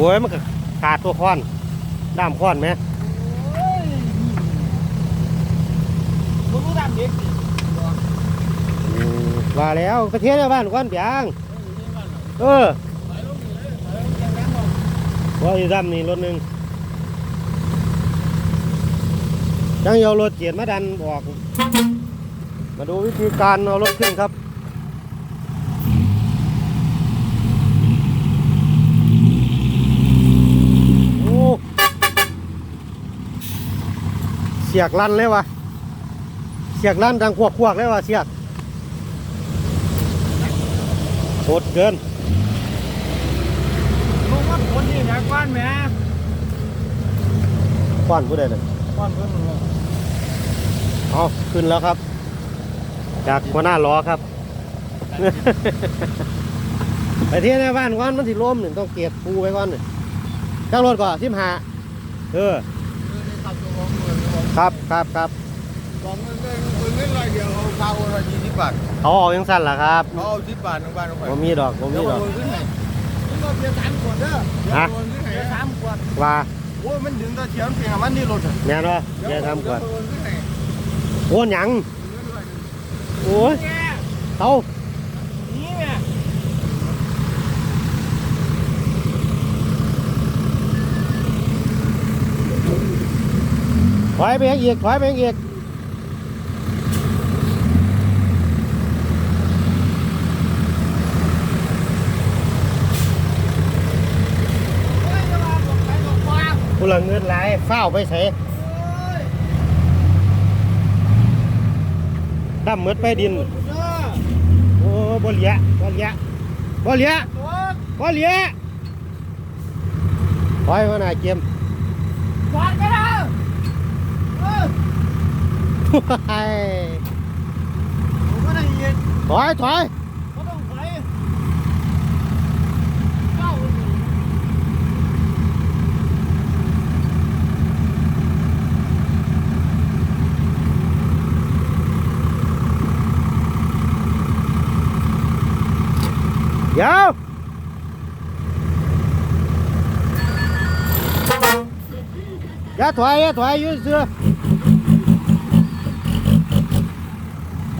โอ้ยมันก็ขาดตัวค้อนด้ามค้อนไหมโอ้ยมึงรู้ดำเด็กสิอืมว่าแล้วกระเทียมในบ้านก้อนเปียงเออว่าอยู่ด้ามนี่รถหนึ่งจังเอารถเกียรมาดันออก มาดูวิธีการเอารถขึ้นครับ โอ้ เสียกลั่นเลยวะเสียกลั่นดังควกๆเลยวะเสียกโคตรเกินลุงว่าคนนี่นะกว้านแหม่ควันผู้ใดเลยกว้านเพิ่นมึงเอาขึ้นแล้วครับ จากหัวหน้าล้อครับไปเที่ยวในบ้านก่อนมันสิล้มหนึ่งต้องเก็บปูไว้ก่อนหนึ่งจ้างรถก่อนทิมหาเออ ขับตัวของมึงครับครับครับบอกเงินเงินเงินร้อยเดียวเขาพาโอนมายี่สิบบาทเขาเอายังสั้นล่ะครับเขาเอาสิบบาททั้งบ้านทั้งไปผมมีดอกผมเดี๋มียวดอกโอนขึ้นให้มึงก็เพียงสามขวดเด้อเดี๋ยวฮะโอนขึ้นให้สามขวดว่าโอ้ยมันดึงตะเทียมเพียงมันนี่รถอะแน่นอนเดี๋แย่ยวทำก่อนเดี๋ยวโอนขึ้นให้โอนหยังโอ้ยแง่เตา นี่แม่ ถอยไปอีกถอยไปอีกผู้ละเงินหลายเฝ้าไปใส่ดำหมืดไปดิน โอ้บ่เลียบ่เลียบ่เลียบ่เลียถอยมาหน่าเกมกวาดไปแล้วเออ ถอยผมก็ได้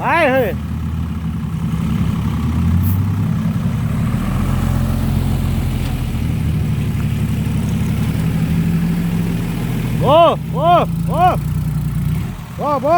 ไปเฮ้ยโอ้โอ้โอ้โอ้โอ้